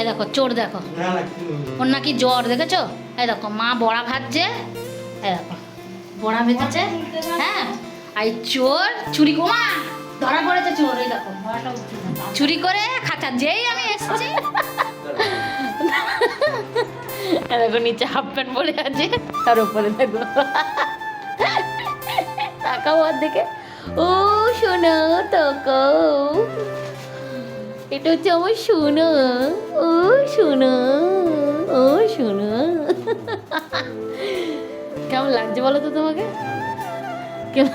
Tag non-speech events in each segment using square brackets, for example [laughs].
এই দেখো, চোর দেখো। ওর নাকি জ্বর, দেখেছ? এই দেখো, মা বড়া ভাজছে। এই দেখো, বড়া ভেজেছে। হ্যাঁ আর চোর চুরি কমা ধরা পড়েছে চোর, এই দেখো চুরি করে খাঁচা যেই আমি এসেছি। দেখো, নিচে হাফ প্যান্ট পরে আছে, তার উপরে দেখো। তাকাও ওর দিকে ও শোনো তাকাও এটা হচ্ছে আমার সোনা। ও সোনা ও সোনা। কেমন লাগছে বলো তো তোমাকে? কেমন?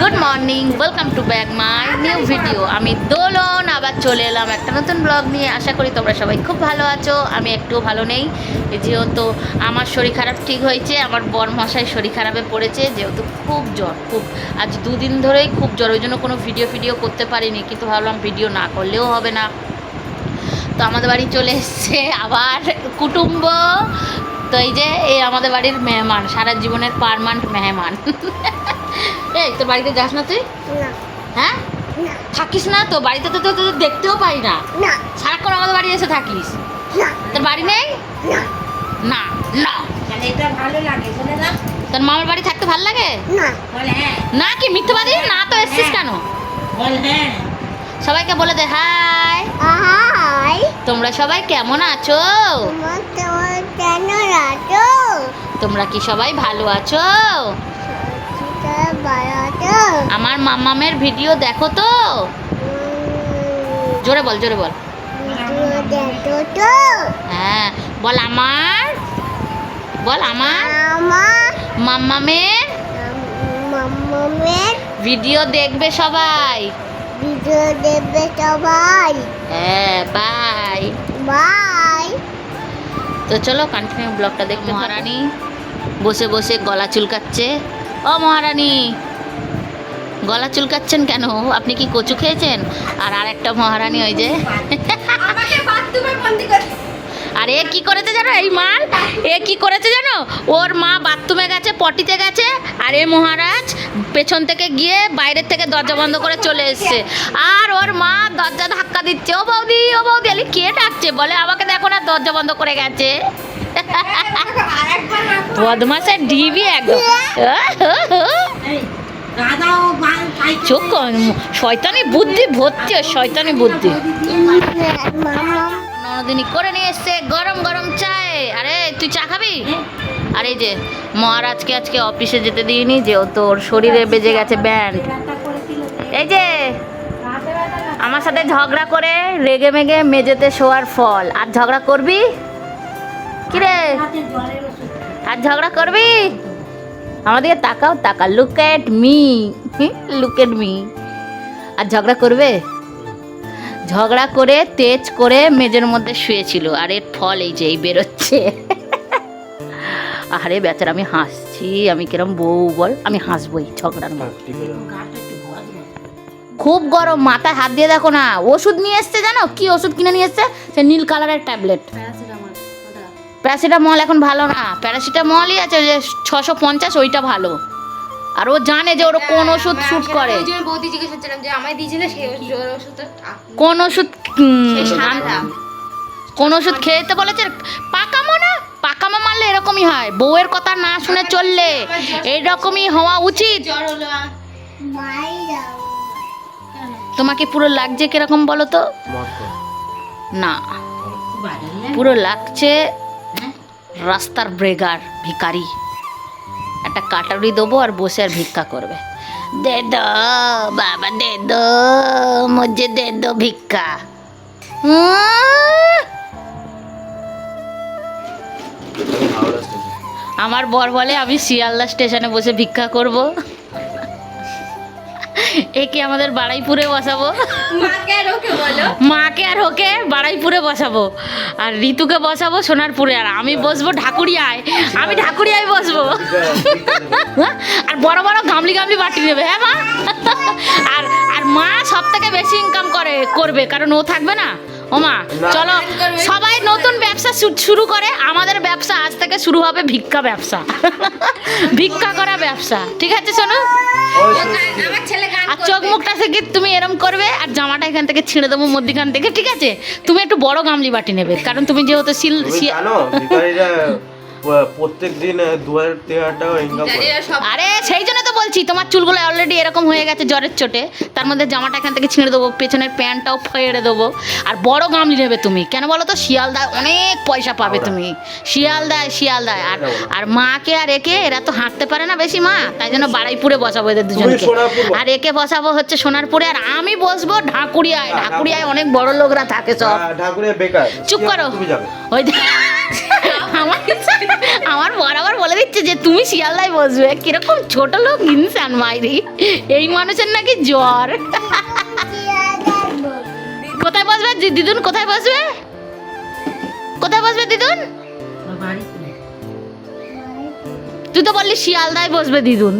Good morning welcome to back my new video আমি দোলন, আবার চলে এলাম একটা নতুন ব্লগ নিয়ে। আশা করি তোমরা সবাই খুব ভালো আছো, আমি একটু ভালো নেই। যেহেতু আমার শরীর খারাপ ঠিক হয়েছে, আমার বর মশাই শরীর খারাপে পড়েছে, যেহেতু খুব জ্বর, খুব। আজ দুদিন ধরেই খুব জ্বর, ওই জন্য কোনো ভিডিও ফিডিও করতে পারিনি, কিন্তু ভাবলাম ভিডিও না করলেও হবে না। তো আমাদের বাড়ি চলে এসছে আবার কুটুম্ব। তো এই যে এই আমাদের বাড়ির মেহমান, সারা জীবনের পারমান্ট মেহমান। এই তোর বাড়িতে যাস না তুই? হ্যাঁ? থাকিস না তো বাড়িতে তো তোদের দেখতেও পাই না। না। সারাক্ষণ আমাদের বাড়ি এসে থাকিস। তোর বাড়ি নেই? না। না না। এটা ভালো লাগে না। তোর মামার বাড়ি থাকতে ভালো লাগে? না। বল হ্যাঁ। না কি মিথ্যাবাদী? না তো এসছিস কেন? হ্যাঁ। সবাইকে বলে দে হাই। আহাই তোমরা সবাই কেমন আছো? তোমার কি সবাই ভালো আছো? আমার মামামের ভিডিও দেখো তো। জোরে বল জোরে বল। হ্যাঁ বল আমার। বল আমার। মাম্মামের ভিডিও দেখবে সবাই। ভিডিও দেখবে সবাই। হ্যাঁ বাই। বাই। তো চলো কন্টিনিউ ব্লগটা দেখতে মহারানী। বসে বসে গলা চুলকাচ্ছে। ও মহারানী গলা চুলকাচ্ছেন কেন? আপনি কি কচু খেয়েছেন? আর আর একটা মহারানী ওই যে আর এ কি করেছে জানো এই মাল? এ কি করেছে জানো? ওর মা বাথরুমে গেছে পটিতে গেছে আর এ মহারাজ পেছন থেকে গিয়ে বাইরের থেকে দরজা বন্ধ করে চলে এসছে। আর ওর মা দরজা ধাক্কা দিচ্ছে ও বৌদি ও বৌদি। আলি কে ডাকছে? বলে আমাকে দেখো না দরজা বন্ধ করে গেছে। বদমাসের ডিবি একদম। চোখ শয়তানি বুদ্ধি ভর্তি শয়তানি বুদ্ধি মামা ননদিনী করে নিয়ে এসছে গরম গরম চায় আরে, তুই চা খাবি আর যে, মহারাজকে আজকে অফিসে যেতে দিইনি যে ও তোর শরীরে বেজে গেছে ব্যান্ড। এই যে। আমার সাথে ঝগড়া করে রেগে মেগে মেজেতে শোয়ার ফল আর ঝগড়া করবি কি রে রাতে জ্বরের ওষুধ আর ঝগড়া করবি? আমাদেরকে তাকাও তাকা look at me look at me আর ঝগড়া করবে? ঝগড়া করে তেজ করে মেজের মধ্যে শুয়েছিল। আর এর ফল এই যে, এই বেরোচ্ছে। আরে বেচার, আমি হাসছি। আমি কিরম বউ, বল? আমি হাসবই ঝগড়ার। খুব গরম, মাথায় হাত দিয়ে দেখো না। ওষুধ নিয়ে এসছে জানো? কি ওষুধ কিনে নিয়ে এসছে? সে নীল কালারের ট্যাবলেট। প্যারাসিটামল এখন ভালো না। প্যারাসিটামলই আছে যে ছশো পঞ্চাশ ওইটা ভালো। আর ও জানে যে ওর কোন ওষুধ শ্যুট করে। ওই জন্য বৌদি জিজ্ঞেস করছিলাম যে আমায় দিয়েছিল সেই ওষুধটা কোন ওষুধ কোন ওষুধ খেতে বলেছে? পাকামো না? পাকামো মারলে এরকমই হয়। বউয়ের কথা না শুনে চললে এইরকমই হওয়া উচিত। তোমাকে পুরো লাগছে কীরকম বলো তো? না। পুরো লাগছে রাস্তার ব্রেগার ভিকারি একটা কাটারি দেবো আর বসে আর ভিক্ষা করবে। দে দো, বাবা, দে দো মুঝে দে দো ভিক্ষা। আমার বর বলে, আমি শিয়ালদা স্টেশনে বসে ভিক্ষা করব। একে আমাদের বাড়াইপুরে বসাবো। মাকে আর ওকে বলো। মাকে আর ওকে বাড়াইপুরে বসাবো। আর ঋতুকে বসাবো সোনারপুরে। আর আমি বসবো ঢাকুরিয়ায়। আমি ঢাকুরিয়ায় বসবো। আর বড় বড় গামলি গামলি বাটি নেবে হ্যাঁ মা? আর আর মা সব থেকে বেশি ইনকাম করে করবে। কারণ ও থাকবে না। ও মা চলো সবাই নতুন ব্যবসা শুরু করে। আমাদের ব্যবসা আজ থেকে শুরু হবে ভিক্ষা ব্যবসা। [laughs] ভিক্ষা করা ব্যবসা। ঠিক আছে শোনো আর চোখ মুখটা থেকে তুমি এরম করবে আর জামাটা এখান থেকে ছিঁড়ে দেবো মধ্যিখান থেকে ঠিক আছে? তুমি একটু বড় গামলি বাটি নেবে কারণ তুমি যেহেতু সিল প্রত্যেক দিন দু হাজার তিন হাজার টাকা ইনকাম করে। আরে সেই জন্য তো বলছি তোমার চুলগুলো অলরেডি এরকম হয়ে গেছে জ্বরের চোটে। তার মধ্যে জামাটা এখান থেকে ছিঁড়ে দেবো পেছনের প্যান্টটাও ফেড়ে দেবো। আর বড় গামলি নেবে তুমি। কেন বলো তো? শিয়ালদায় অনেক পয়সা পাবে তুমি। শিয়ালদায় শিয়ালদায়। আর আর মাকে আর একে এরা তো হাঁটতে পারে না বেশি মা। তাই জন্য বাড়াইপুরে বসাবো এদের দুজনকে। আর একে বসাবো হচ্ছে সোনারপুরে। আর আমি বসবো ঢাকুরিয়ায়। ঢাকুরিয়ায় অনেক বড় লোকরা থাকে সব। আহ, ঠাকুরের বেকার। চুপ করো। ওই আমার আমার বরাবর বলে দিচ্ছে যে তুমি শিয়ালদায় বসবে। কীরকম ছোট লোক ইনসান মাইরি। এই মানুষের নাকি জ্বর। কোথায় বসবে? দিদুন কোথায় বসবে? কোথায় বসবে দিদুন? তুই তো বললি শিয়ালদায় বসবে দিদুন।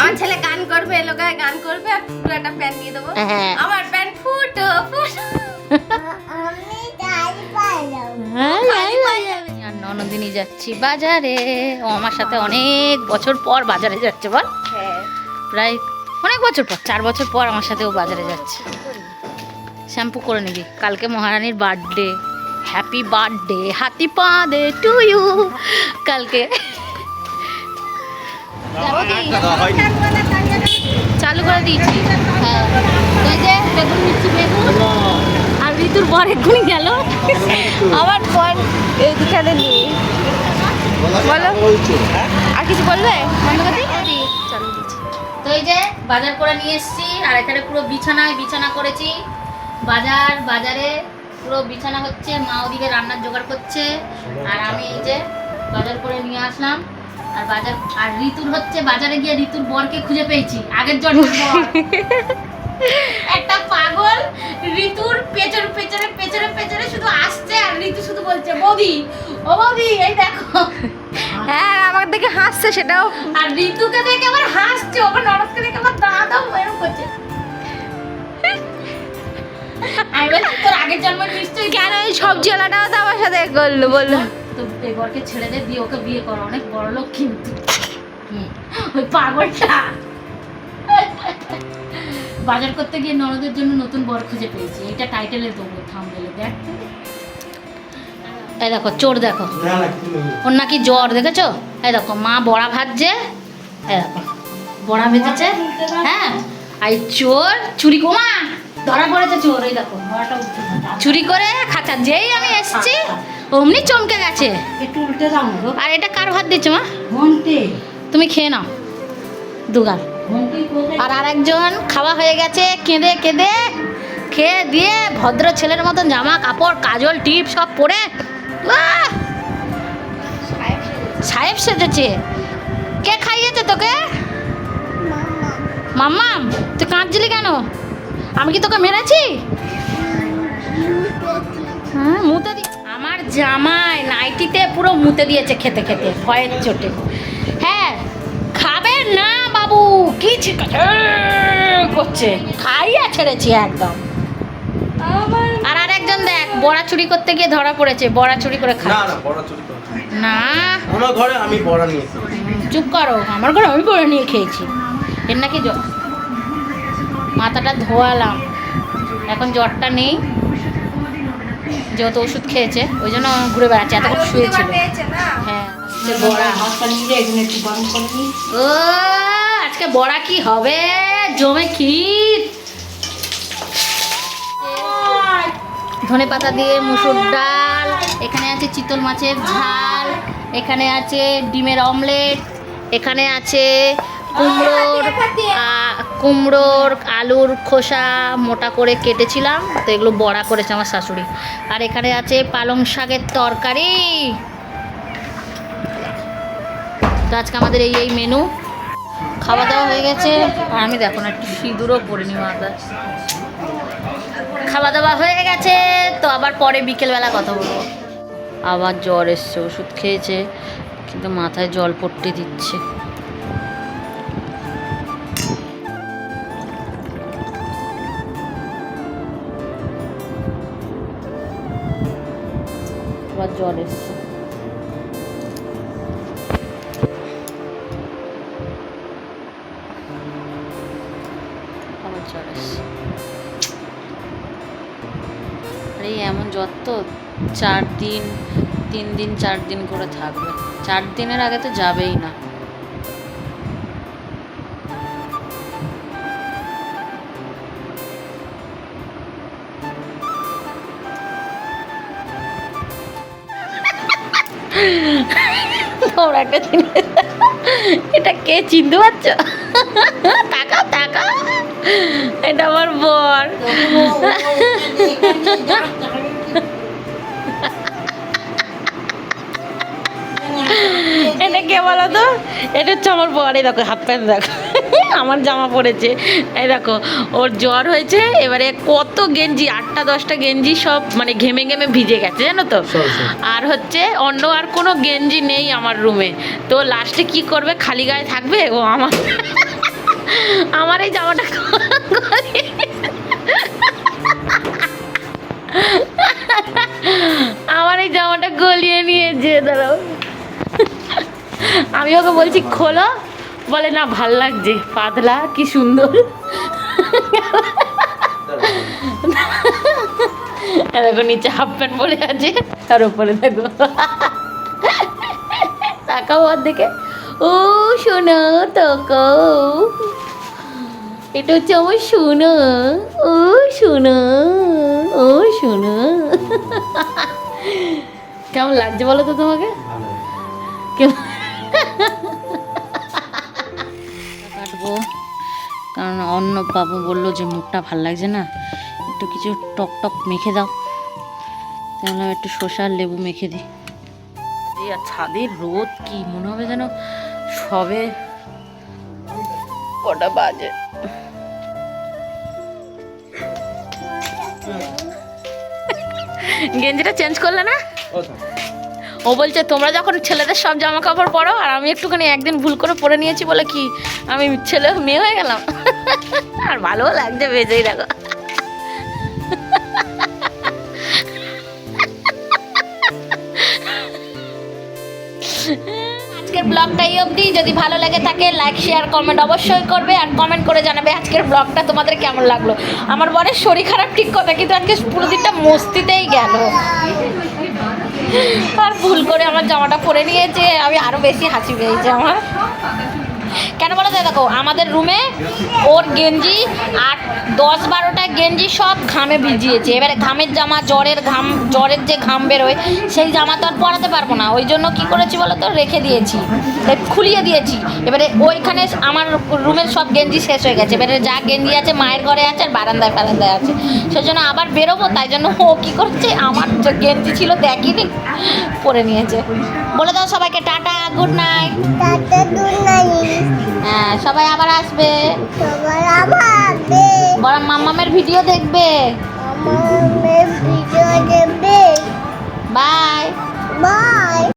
আমার ছেলে গান করবে এ লোকে গান করবে আর পুরো একটা প্যান্ট দিয়ে দেবো। হ্যাঁ। আমার প্যান্ট ফুটো ফুটো। আমি তাই পাইলাম আর ননদিনী যাচ্ছি বাজারে। ও আমার সাথে অনেক বছর পর বাজারে যাচ্ছে বল। প্রায় অনেক বছর পর চার বছর পর আমার সাথে ও বাজারে যাচ্ছে। শ্যাম্পু করে নিবি। কালকে মহারানীর বার্থডে। হ্যাপি বার্থডে হাতি পা দে টু ইউ। কালকে চালু করে দিয়েছি। হ্যাঁ। বেগুন মিষ্টি বেগুন। ঋতুর বর এক্ষুনি গেল? আমার বর এইখানে নেই। বলো। আর কিছু বলবে? মন্দগতি চালু দিয়েছি তো এই যে বাজার করে নিয়ে এসেছি আর এখানে পুরো বিছানায় বিছানা করেছি। বাজার বাজারে পুরো বিছানা হচ্ছে মা ওদিকে রান্নার জোগাড় করছে। আর আমি এই যে বাজার করে নিয়ে আসলাম। আর বাজার আর ঋতুর হচ্ছে বাজারে গিয়ে ঋতুর বরকে খুঁজে পেয়েছি। আগের জন্য [laughs] একটা পাগল ঋতুর পেছনে পেছনে শুধু আসছে আর ঋতু শুধু বলছে বৌদি ও বৌদি এই দেখো। হ্যাঁ আমাকে দেখে হাসছে সেটাও। আর ঋতুকে দেখে আবার হাসছে ওকে নরদকে দেখে আমার দাদা এরকম করছে। আমি বলছি তোর আগের জন্মের নিশ্চয়ই কেন এই সবজি ওলাটাও তো আমার সাথে করল বলল। তো ছেড়ে দে দিয়ে ওকে বিয়ে করো অনেক বড় লোক কিন্তু। ওই পাগলটা। বাজার করতে গিয়ে ননদের জন্য নতুন বর খুঁজে পেয়েছি এটা টাইটেলে দেবো থামবেলে দেখ। এই দেখো চোর দেখো। ওর নাকি জ্বর দেখেছ? এই দেখো মা বড়া ভাজছে। এই দেখো বড়া ভেজেছে। হ্যাঁ আর চোর চুরি কমা ধরা পড়েছে চোর এই দেখো। চুরি করে খাঁচা যেই আমি এসছি অমনি চমকে গেছে। একটু উল্টে দাও আর এটা কার ভাত দিচ্ছে মা? ঘন্টে তুমি খেয়ে নাও। দুগাল। আর আরেকজন খাওয়া হয়ে গেছে কেঁদে কেঁদে। খেয়ে দিয়ে ভদ্র ছেলের মতন জামা কাপড় কাজল টিপ সব পরে! সাহেব সেজেছে। কে খাইয়েছে তোকে? মামা মাম্মাম, তুই কাঁদছিলি কেন? আমি কি তোকে মেরেছি? হ্যাঁ মুতে দি আমার জামাই নাইটিতে পুরো মুতে দিয়েছে খেতে খেতে, ভয়ের চোটে। হ্যাঁ খাবে না বাবু, কি করছে। খাইয়া ছেড়েছি একদম। বড়া চুরি করতে গিয়ে ধরা পড়েছে বড়া চুরি করে না খায় না বড়া চুরি করো না। না? আমার ঘরে আমি বড়া নিয়েছি চুপ করো আমার ঘরে আমি করে নিয়ে খেয়েছি। এর নাকি জ্বর মাথাটা ধোয়ালাম। এখন জ্বরটা নেই। যেহেতু ওষুধ খেয়েছে ওই জন্য ঘুরে বেড়াচ্ছে এতক্ষণ শুয়েছিল না হ্যাঁ বড়া হাতটা নিয়ে এখানে একটু গরম করে ও আজকে বড়া কি হবে? জমে ক্ষীর। ধনে পাতা দিয়ে মুসুর ডাল, এখানে আছে চিতল মাছের ঝাল, এখানে আছে ডিমের অমলেট, এখানে আছে কুমড়োর কুমড়োর আলুর খোসা মোটা করে কেটেছিলাম, তো এগুলো বড়া করেছে আমার শাশুড়ি। আর এখানে আছে পালং শাকের তরকারি। তো আজকে আমাদের এই এই মেনু খাওয়া দাওয়া হয়ে গেছে। আর আমি দেখো না, একটু সিঁদুরও পরিনি মাথা খাওয়া দাওয়া হয়ে গেছে, তো আবার পরে বিকেলবেলা কথা বলব। আবার জ্বর এসছে, ওষুধ খেয়েছে, কিন্তু মাথায় জল পড়তে দিচ্ছে। আবার জ্বর এসছে। আবার জ্বর এসছে। তো চার দিন, তিন দিন, চার দিন করে থাকবে। চার দিনের আগে তো যাবেই না। তোমরা একটা জিনিস, এটা কে, চিনতে পারছ? টাকা টাকা এটা আমার বর। এটা কে বলো তো? এটা হচ্ছে আমার বর। এই দেখো হাফ প্যান্ট দেখো। আমার জামা পড়েছে। এই দেখো ওর জ্বর হয়েছে। এবারে কত গেঞ্জি আটটা দশটা গেঞ্জি সব মানে ঘেমে ঘেমে ভিজে গেছে জানো তো। আর হচ্ছে অন্য আর কোনো গেঞ্জি নেই আমার রুমে তো লাস্টে কি করবে? খালি গায়ে থাকবে? ও আমার আমার এই জামাটা আমার এই জামাটা গলিয়ে নিয়ে নিয়েছে, দাঁড়াও। আমি ওকে বলছি, খোলো। বলে, না, ভালো লাগছে, পাতলা, কি সুন্দর। দেখো, নিচে হাফ প্যান্ট পরে আছে, তার উপরে দেখো। তাকাও ওর দিকে ও শোনো তাকাও। এটা হচ্ছে আমার শোনা, ও শোনা ও শোনা। কেমন লাগছে বলো তো তোমাকে? কাটবো, কারণ অন্য বাবু বলল যে মুখটা ভালো লাগছে না। একটু কিছু টক টক মেখে দাও তাহলে একটু শসা লেবু মেখে দিই। আর ছাদের রোদ কি, মনে হবে যেন সবে কটা বাজে। গেঞ্জিটা চেঞ্জ করলে না? ও বলছে, তোমরা যখন ছেলেদের সব জামা কাপড় পরো, আর আমি একটুখানি একদিন ভুল করে পরে নিয়েছি বলে কি আমি ছেলে মেয়ে হয়ে গেলাম? [laughs] আর ভালোও লাগছে বেজেই দেখো। আজকের ব্লগটা এই অবধি। যদি ভালো লাগে থাকে লাইক শেয়ার কমেন্ট অবশ্যই করবে আর কমেন্ট করে জানাবে আজকের ব্লগটা তোমাদের কেমন লাগল। আমার বরের শরীর খারাপ ঠিক কথা, কিন্তু আজকে পুরো দিনটা মস্তিতেই গেল। আর ভুল করে আমার জামাটা পরে নিয়েছে, আমি আরও বেশি হাসি পেয়েছি আমার। কেন বলো তো দেখো, আমাদের রুমে ওর গেঞ্জি আর দশ বারোটা গেঞ্জি সব ঘামে ভিজিয়েছে। এবারে ঘামের জামা, জ্বরের ঘাম, জ্বরের যে ঘাম বেরোয়, সেই জামা তো আর পরাতে পারব না। ওই জন্য কি করেছি বলো তো, রেখে দিয়েছি। খুলিয়ে দিয়েছি। এবারে ওইখানে আমার রুমের সব গেঞ্জি শেষ হয়ে গেছে। এবারে যা গেঞ্জি আছে, মায়ের ঘরে আছে আর বারান্দায় ফারান্দায় আছে। সেই জন্য আবার বেরোবো, তাই জন্য ও কী করছে, আমার গেঞ্জি ছিল, দেখিনি। পরে নিয়েছে। বলে দাও সবাইকে টাটা গুড নাইট টাটা হ্যাঁ সবাই আবার আসবে। আবার বড় মাম্মামের ভিডিও দেখবে। আমার ভিডিও দেখবে। বাই। বাই।